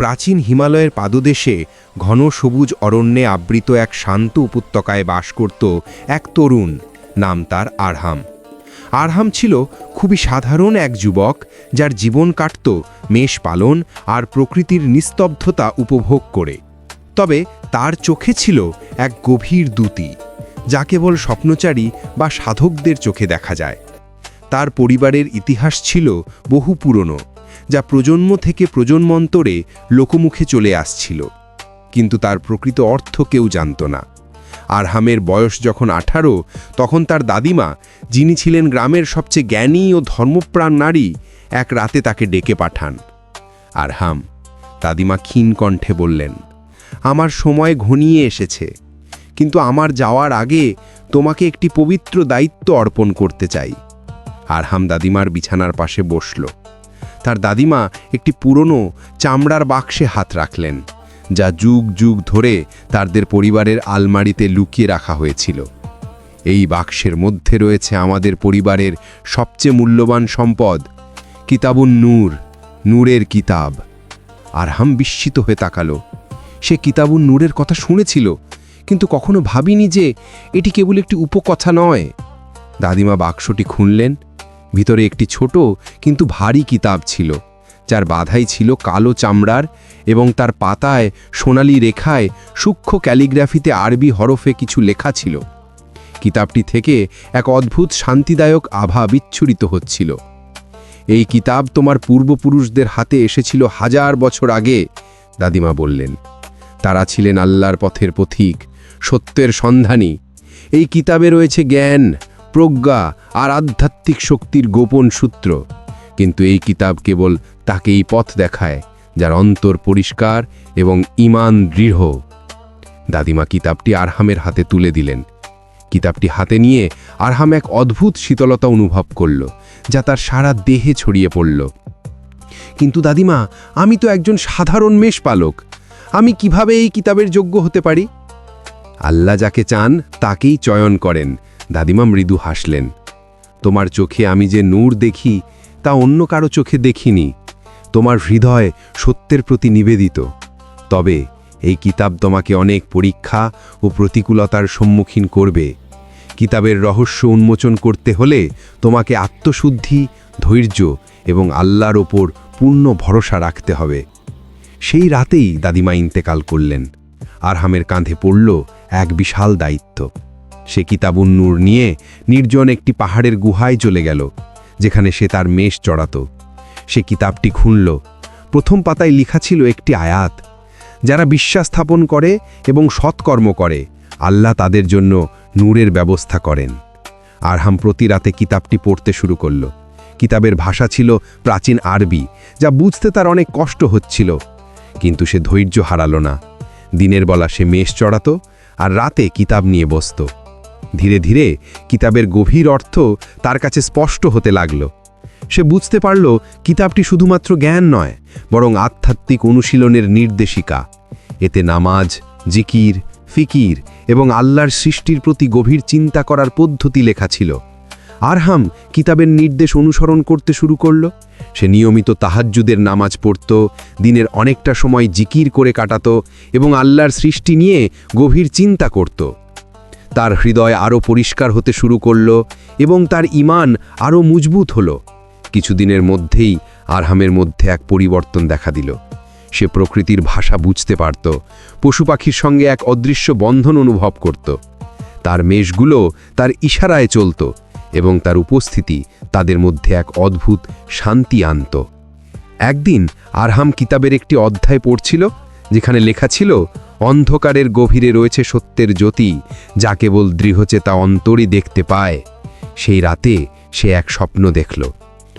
প্রাচীন হিমালয়ের পাদদেশে ঘন সবুজ অরণ্যে আবৃত এক শান্ত উপত্যকায় বাস করত এক তরুণ, নাম তার আরহাম। আরহাম ছিল খুবই সাধারণ এক যুবক যার জীবন কাটত মেষ পালন আর প্রকৃতির নিস্তব্ধতা উপভোগ করে। তবে তার চোখে ছিল এক গভীর দ্যুতি যা কেবল স্বপ্নচারী বা সাধকদের চোখে দেখা যায়। তার পরিবারের ইতিহাস ছিল বহু পুরনো। যা প্রজন্ম থেকে প্রজন্মান্তরে লোকমুখে চলে আসছিল। কিন্তু তার প্রকৃত অর্থ কেউ জানত না। আরহামের বয়স যখন আঠারো, তখন তার দাদিমা, যিনি ছিলেন গ্রামের সবচেয়ে জ্ঞানী ও ধর্মপ্রাণ নারী, এক রাতে তাকে ডেকে পাঠান। আরহাম, দাদিমা ক্ষীণ কণ্ঠে বললেন, আমার সময় ঘনিয়ে এসেছে, কিন্তু আমার যাওয়ার আগে তোমাকে একটি পবিত্র দায়িত্ব অর্পণ করতে চাই। আরহাম দাদিমার বিছানার পাশে বসল। তার দাদিমা একটি পুরনো চামড়ার বাক্সে হাত রাখলেন, যা যুগ যুগ ধরে তাদের পরিবারের আলমারিতে লুকিয়ে রাখা হয়েছিল। এই বাক্সের মধ্যে রয়েছে আমাদের পরিবারের সবচেয়ে মূল্যবান সম্পদ, কিতাবুন নূর, নূরের কিতাব। আরহাম বিস্মিত হয়ে তাকালো। সে কিতাবুন নূরের কথা শুনেছিল, কিন্তু কখনো ভাবিনি যে এটি কেবল একটি উপকথা নয়। দাদিমা বাক্সটি খুনলেন ভিতরে একটি ছোট কিন্তু ভারী কিতাব ছিল, যার বাধাই ছিল কালো চামড়ার এবং তার পাতায় সোনালি রেখায় সূক্ষ্ম ক্যালিগ্রাফিতে আরবি হরফে কিছু লেখা ছিল। কিতাবটি থেকে এক অদ্ভুত শান্তিদায়ক আভা বিচ্ছুরিত হচ্ছিল। এই কিতাব তোমার পূর্বপুরুষদের হাতে এসেছিল হাজার বছর আগে, দাদিমা বললেন। তারা ছিলেন আল্লাহর পথের পথিক, সত্যের সন্ধানী। এই কিতাবে রয়েছে জ্ঞান প্রজ্ঞা আর আধ্যাত্মিক শক্তির গোপন সূত্র। কিন্তু এই কিতাব কেবল তাকেই পথ দেখায়, যার অন্তর পরিষ্কার এবং ইমান দৃঢ়। দাদিমা কিতাবটি আরহামের হাতে তুলে দিলেন। কিতাবটি হাতে নিয়ে আরহাম এক অদ্ভুত শীতলতা অনুভব করল, যা তার সারা দেহে ছড়িয়ে পড়ল। কিন্তু দাদিমা, আমি তো একজন সাধারণ মেষ পালক আমি কীভাবে এই কিতাবের যোগ্য হতে পারি? আল্লাহ যাকে চান, তাকেই চয়ন করেন দাদিমা মৃদু হাসলেন, তোমার চোখে আমি যে নূর দেখি, তা অন্য কারও চোখে দেখিনি। তোমার হৃদয় সত্যের প্রতি নিবেদিত। তবে এই কিতাব তোমাকে অনেক পরীক্ষা ও প্রতিকূলতার সম্মুখীন করবে। কিতাবের রহস্য উন্মোচন করতে হলে তোমাকে আত্মশুদ্ধি, ধৈর্য এবং আল্লাহর ওপর পূর্ণ ভরসা রাখতে হবে। সেই রাতেই দাদিমা ইন্তেকাল করলেন। আরহামের কাঁধে পড়ল এক বিশাল দায়িত্ব। সে কিতাবুন্নুর নিয়ে নির্জন একটি পাহাড়ের গুহায় চলে গেল, যেখানে সে তার মেষ চড়াত। সে কিতাবটি খুনল। প্রথম পাতায় লেখা ছিল একটি আয়াত, যারা বিশ্বাস স্থাপন করে এবং সৎকর্ম করে, আল্লাহ তাদের জন্য নূরের ব্যবস্থা করেন। আরহাম প্রতি রাতে কিতাবটি পড়তে শুরু করল। কিতাবের ভাষা ছিল প্রাচীন আরবি, যা বুঝতে তার অনেক কষ্ট হচ্ছিল। কিন্তু সে ধৈর্য হারালো না। দিনের বেলা সে মেষ চড়াত আর রাতে কিতাব নিয়ে বসত। ধীরে ধীরে কিতাবের গভীর অর্থ তার কাছে স্পষ্ট হতে লাগল। সে বুঝতে পারল কিতাবটি শুধুমাত্র জ্ঞান নয়, বরং আধ্যাত্মিক অনুশীলনের নির্দেশিকা। এতে নামাজ, জিকির, ফিকির এবং আল্লাহর সৃষ্টির প্রতি গভীর চিন্তা করার পদ্ধতি লেখা ছিল। আরহাম কিতাবের নির্দেশ অনুসরণ করতে শুরু করল। সে নিয়মিত তাহাজ্জুদের নামাজ পড়ত, দিনের অনেকটা সময় জিকির করে কাটাত এবং আল্লাহর সৃষ্টি নিয়ে গভীর চিন্তা করত। তার হৃদয় আরও পরিষ্কার হতে শুরু করল এবং তার ইমান আরও মজবুত হল। কিছুদিনের মধ্যেই আরহামের মধ্যে এক পরিবর্তন দেখা দিল। সে প্রকৃতির ভাষা বুঝতে পারত, পশু পাখির সঙ্গে এক অদৃশ্য বন্ধন অনুভব করত। তার মেষগুলো তার ইশারায় চলত এবং তার উপস্থিতি তাদের মধ্যে এক অদ্ভুত শান্তি আনত। একদিন আরহাম কিতাবের একটি অধ্যায় পড়ছিল, যেখানে লেখা ছিল অন্ধকারের গভীরে রয়েছে সত্যের জ্যোতি, যা কেবল দৃঢ়চেতা অন্তরই দেখতে পায়। সেই রাতে সে এক স্বপ্ন দেখল।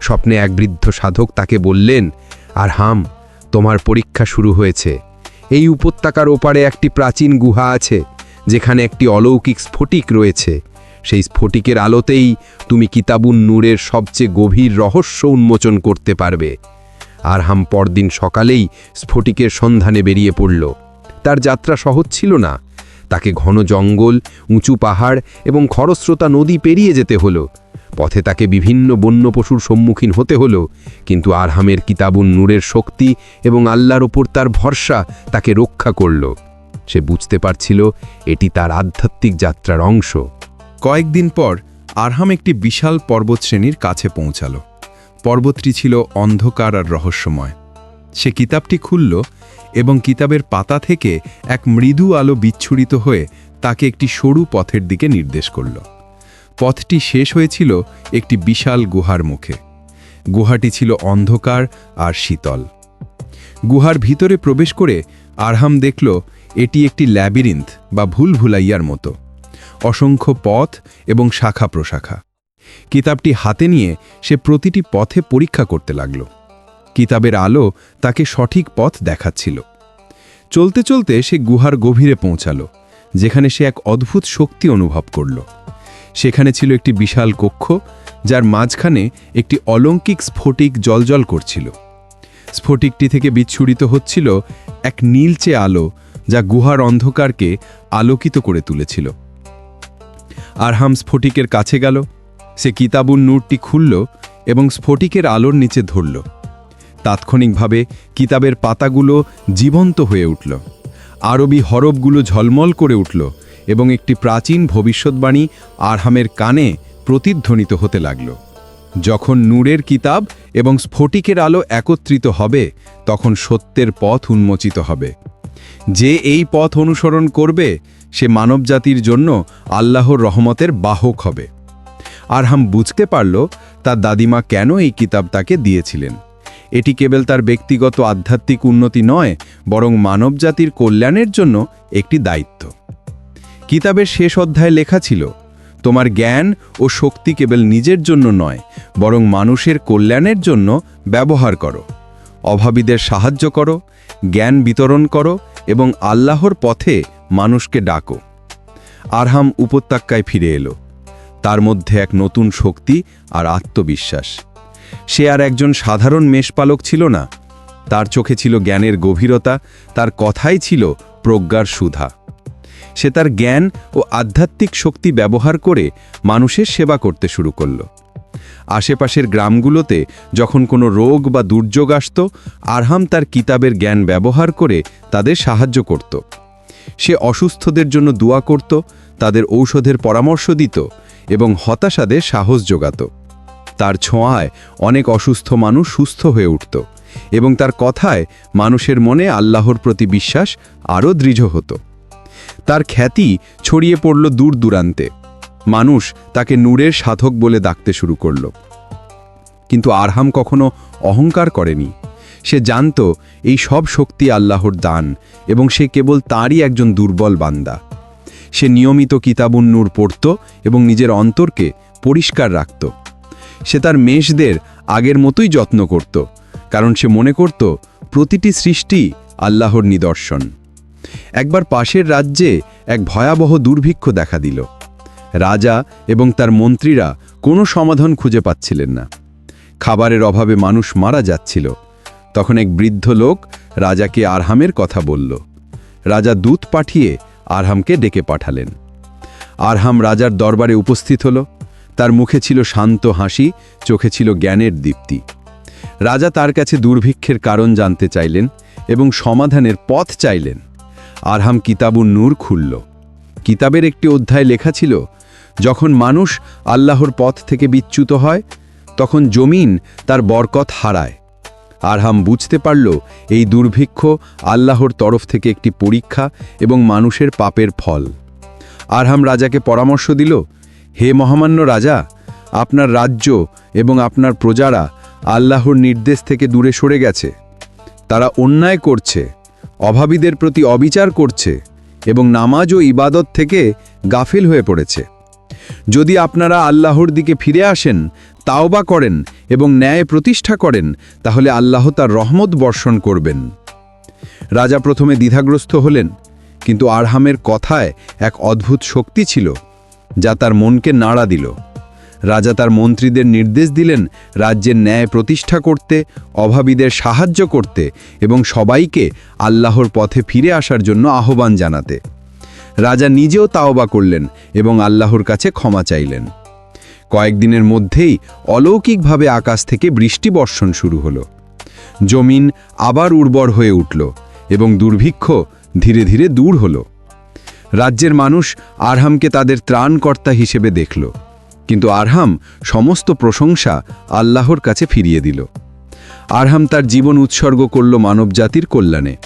স্বপ্নে এক বৃদ্ধ সাধক তাকে বললেন আর হাম তোমার পরীক্ষা শুরু হয়েছে। এই উপত্যকার ওপারে একটি প্রাচীন গুহা আছে, যেখানে একটি অলৌকিক স্ফটিক রয়েছে। সেই স্ফটিকের আলোতেই তুমি কিতাবুন নূরের সবচেয়ে গভীর রহস্য উন্মোচন করতে পারবে। আরহাম পরদিন সকালেই স্ফটিকের সন্ধানে বেরিয়ে পড়ল। তার যাত্রা সহজ ছিল না। তাকে ঘন জঙ্গল, উঁচু পাহাড় এবং খরস্রোতা নদী পেরিয়ে যেতে হলো। পথে তাকে বিভিন্ন বন্য পশুর সম্মুখীন হতে হলো, কিন্তু আরহামের কিতাবুন নূরের শক্তি এবং আল্লাহর ওপর তার ভরসা তাকে রক্ষা করল। সে বুঝতে পারছিল এটি তার আধ্যাত্মিক যাত্রার অংশ। কয়েকদিন পর আরহাম একটি বিশাল পর্বতশ্রেণীর কাছে পৌঁছালো। পর্বতটি ছিল অন্ধকার আর রহস্যময়। সে কিতাবটি খুলল এবং কিতাবের পাতা থেকে এক মৃদু আলো বিচ্ছুরিত হয়ে তাকে একটি সরু পথের দিকে নির্দেশ করল। পথটি শেষ হয়েছিল একটি বিশাল গুহার মুখে। গুহাটি ছিল অন্ধকার আর শীতল। গুহার ভিতরে প্রবেশ করে আরহাম দেখল এটি একটি ল্যাবিরিন্থ বা ভুল ভুলাইয়ার মতো। অসংখ্য পথ এবং শাখা প্রশাখা। কিতাবটি হাতে নিয়ে সে প্রতিটি পথে পরীক্ষা করতে লাগল। কিতাবের আলো তাকে সঠিক পথ দেখাচ্ছিল। চলতে চলতে সে গুহার গভীরে পৌঁছাল, যেখানে সে এক অদ্ভুত শক্তি অনুভব করল। সেখানে ছিল একটি বিশাল কক্ষ, যার মাঝখানে একটি অলৌকিক স্ফটিক জলজল করছিল। স্ফটিকটি থেকে বিচ্ছুরিত হচ্ছিল এক নীলচে আলো, যা গুহার অন্ধকারকে আলোকিত করে তুলেছিল। আরহাম স্ফটিকের কাছে গেল, সে কিতাবুন নূরটি খুলল এবং স্ফটিকের আলোর নিচে ধরল। তাৎক্ষণিকভাবে কিতাবের পাতাগুলো জীবন্ত হয়ে উঠল। আরবি হরফগুলো ঝলমল করে উঠল এবং একটি প্রাচীন ভবিষ্যৎবাণী আরহামের কানে প্রতিধ্বনিত হতে লাগল। যখন নূরের কিতাব এবং স্ফটিকের আলো একত্রিত হবে, তখন সত্যের পথ উন্মোচিত হবে। যে এই পথ অনুসরণ করবে, সে মানবজাতির জন্য আল্লাহর রহমতের বাহক হবে। আরহাম বুঝতে পারল তার দাদিমা কেন এই কিতাব তাকে দিয়েছিলেন। এটি কেবল তার ব্যক্তিগত আধ্যাত্মিক উন্নতি নয়, বরং মানবজাতির কল্যাণের জন্য একটি দায়িত্ব। কিতাবের শেষ অধ্যায়ে লেখা ছিল, তোমার জ্ঞান ও শক্তি কেবল নিজের জন্য নয়, বরং মানুষের কল্যাণের জন্য ব্যবহার করো। অভাবীদের সাহায্য করো, জ্ঞান বিতরণ করো এবং আল্লাহর পথে মানুষকে ডাকো। আরহাম উপত্যকায় ফিরে এলো। তার মধ্যে এক নতুন শক্তি আর আত্মবিশ্বাস। সে আর একজন সাধারণ মেষপালক ছিল না। তার চোখে ছিল জ্ঞানের গভীরতা, তার কথাই ছিল প্রজ্ঞার সুধা। সে তার জ্ঞান ও আধ্যাত্মিক শক্তি ব্যবহার করে মানুষের সেবা করতে শুরু করল। আশেপাশের গ্রামগুলোতে যখন কোনো রোগ বা দুর্যোগ আসত, আরহাম তার কিতাবের জ্ঞান ব্যবহার করে তাদের সাহায্য করত। সে অসুস্থদের জন্য দোয়া করত, তাদের ঔষধের পরামর্শ দিত এবং হতাশাদের সাহস যোগাত। তার ছোঁয়ায় অনেক অসুস্থ মানুষ সুস্থ হয়ে উঠত এবং তার কথায় মানুষের মনে আল্লাহর প্রতি বিশ্বাস আরও দৃঢ় হতো। তার খ্যাতি ছড়িয়ে পড়ল দূর দূরান্তে। মানুষ তাকে নূরের সাধক বলে ডাকতে শুরু করল। কিন্তু আরহাম কখনো অহংকার করেনি। সে জানত এই সব শক্তি আল্লাহর দান এবং সে কেবল তাঁরই একজন দুর্বল বান্দা। সে নিয়মিত কিতাবুন নূর পড়ত এবং নিজের অন্তরকে পরিষ্কার রাখত। সে তার মেষদের আগের মতোই যত্ন করত, কারণ সে মনে করত, প্রতিটি সৃষ্টি আল্লাহর নিদর্শন। একবার পাশের রাজ্যে এক ভয়াবহ দুর্ভিক্ষ দেখা দিল। রাজা এবং তার মন্ত্রীরা কোনো সমাধান খুঁজে পাচ্ছিলেন না। খাবারের অভাবে মানুষ মারা যাচ্ছিল। তখন এক বৃদ্ধ লোক রাজাকে আরহামের কথা বলল। রাজা দূত পাঠিয়ে আরহামকে ডেকে পাঠালেন। আরহাম রাজার দরবারে উপস্থিত হল। তার মুখে ছিল শান্ত হাসি, চোখে ছিল জ্ঞানের দীপ্তি। রাজা তার কাছে দুর্ভিক্ষের কারণ জানতে চাইলেন এবং সমাধানের পথ চাইলেন। আরহাম কিতাবুন নূর খুলল। কিতাবের একটি অধ্যায় লেখা ছিল, যখন মানুষ আল্লাহর পথ থেকে বিচ্যুত হয়, তখন জমিন তার বরকত হারায়। আরহাম বুঝতে পারল, এই দুর্ভিক্ষ আল্লাহর তরফ থেকে একটি পরীক্ষা এবং মানুষের পাপের ফল। আরহাম রাজাকে পরামর্শ দিল হে মহামান্য রাজা, আপনার রাজ্য এবং আপনার প্রজারা আল্লাহর নির্দেশ থেকে দূরে সরে গেছে। তারা অন্যায় করছে, অভাবীদের প্রতি অবিচার করছে এবং নামাজ ও ইবাদত থেকে গাফিল হয়ে পড়েছে। যদি আপনারা আল্লাহর দিকে ফিরে আসেন, তাওবা করেন এবং ন্যায় প্রতিষ্ঠা করেন, তাহলে আল্লাহ তার রহমত বর্ষণ করবেন। রাজা প্রথমে দ্বিধাগ্রস্ত হলেন, কিন্তু আরহামের কথায় এক অদ্ভুত শক্তি ছিল। যা তার মনকে নাড়া দিল। রাজা তার মন্ত্রীদের নির্দেশ দিলেন রাজ্যের ন্যায় প্রতিষ্ঠা করতে, অভাবীদের সাহায্য করতে এবং সবাইকে আল্লাহর পথে ফিরে আসার জন্য আহ্বান জানাতে। রাজা নিজেও তাওবা করলেন এবং আল্লাহর কাছে ক্ষমা চাইলেন। কয়েকদিনের মধ্যেই অলৌকিকভাবে আকাশ থেকে বৃষ্টি বর্ষণ শুরু হলো। জমিন আবার উর্বর হয়ে উঠল এবং দুর্ভিক্ষ ধীরে ধীরে দূর হলো। রাজ্যের মানুষ আরহামকে তাদের ত্রাণকর্তা হিসেবে দেখল। কিন্তু আরহাম সমস্ত প্রশংসা আল্লাহর কাছে ফিরিয়ে দিল। আরহাম তার জীবন উৎসর্গ করল মানবজাতির কল্যাণে।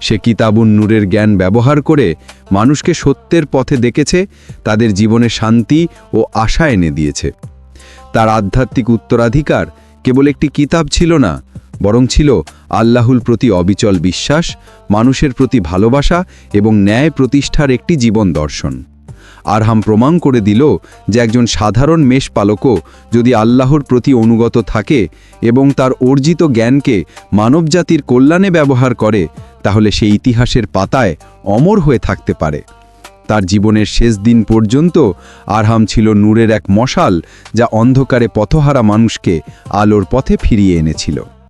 সে কিতাবুন নূরের জ্ঞান ব্যবহার করে মানুষকে সত্যের পথে দেখেছে, তাদের জীবনে শান্তি ও আশা এনে দিয়েছে। তার আধ্যাত্মিক উত্তরাধিকার কেবল একটি কিতাব ছিল না বরং ছিল আল্লাহুল প্রতি অবিচল বিশ্বাস, মানুষের প্রতি ভালোবাসা এবং ন্যায় প্রতিষ্ঠার একটি জীবন দর্শন। আরহাম প্রমাণ করে দিল যে একজন সাধারণ মেষ পালকও যদি আল্লাহর প্রতি অনুগত থাকে এবং তার অর্জিত জ্ঞানকে মানবজাতির কল্যাণে ব্যবহার করে, তাহলে সে ইতিহাসের পাতায় অমর হয়ে থাকতে পারে। তার জীবনের শেষ দিন পর্যন্ত আরহাম ছিল নূরের এক মশাল যা অন্ধকারে পথহারা মানুষকে আলোর পথে ফিরিয়ে এনেছিল।